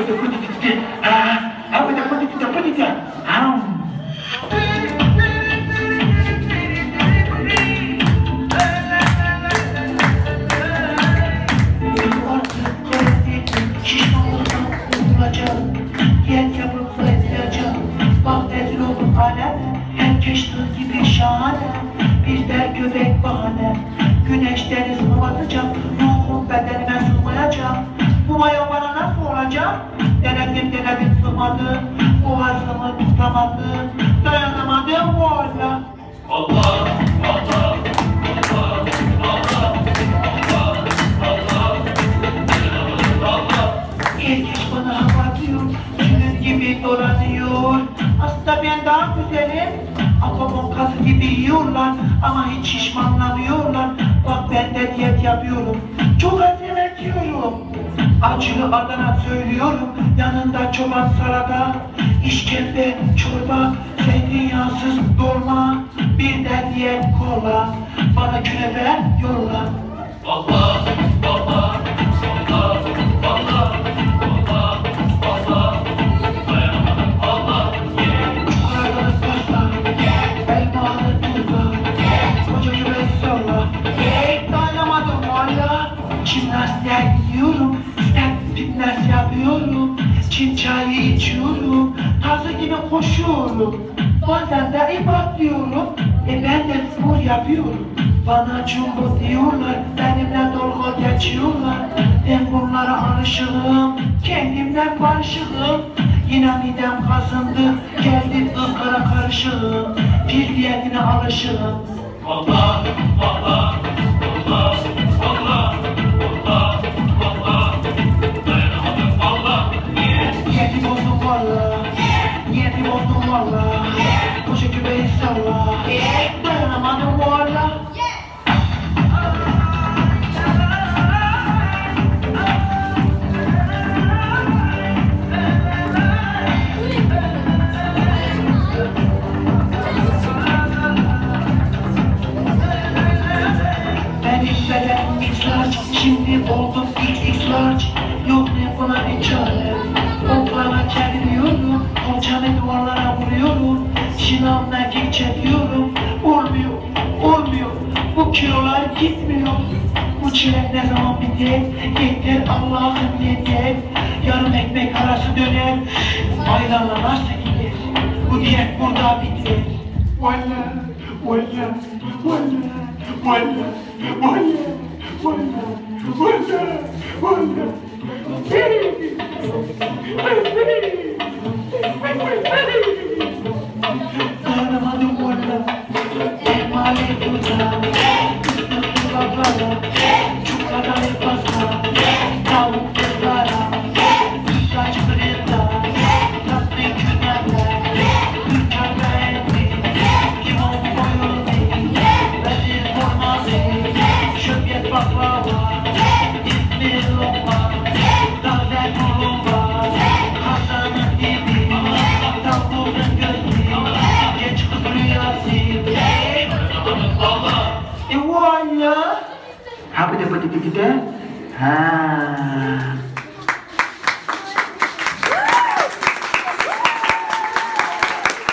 pıtı pıtı pıtı. Ha, ha pıtı pıtı pıtı pıtı. Ha. Artık geldi, şişmanlıktan kurtulacağım. Yer yapıp fırlatacağım. Bak rezil oldum alem, herkes tığ gibi şahane. Bizler göbek bahane, güneş deniz batacak. Ruhum bedenime sığmayacak. Denedim denedim sığmadı, boğazımı tutamadım. Dayanamadım valla. Herkes bana diyor, sülün gibi dolanıyor. Aslında ben daha güzelim. Atomon kazı gibi yiyorlar ama hiç şişmanlamıyorlar. Bak ben de diyet yapıyorum. Çok az yemek yiyorum. Acılı Adana söylüyorum. Yanında çoban salata, işkembe, çorba, zeytinyağsız dolma. Bir de kola. Bana künefe yolla. Çikolatalı pasta, elmalı turta, koca göbek salla. Hey, dayanamadım valla. Jimnastiğe gidiyorum, step fitness yapıyorum. Çin çayı içiyorum, tazı gibi koşuyorum. Bazen de ip atlıyorum, e ben de spor yapıyorum. Bana jumbo diyorlar, benimle dalga geçiyorlar. Ben bunlara alışığım, kendimden barışığım. Yine midem kazındı, geldi ızgara karışığım. Pil diyetine alışığım. Niyeti valla, niyeti bozdum valla. Koca kübeyi salla, dayanamadım şimdi oldum XX large. Yok ne buna bir çare. Şınavla mekik çekiyorum, olmuyor, olmuyor. Bu kilolar gitmiyor. Bu çilek ne zaman? Yeter Allah'ım yeter. Yarım ekmek arası döner. Aylarla nasıl gider? Bu diyet burada biter. Valla, valla, valla, valla, valla, valla, valla, valla. Dayanamadım Elmalı Happy birthday, ndipo tikitite. Ah.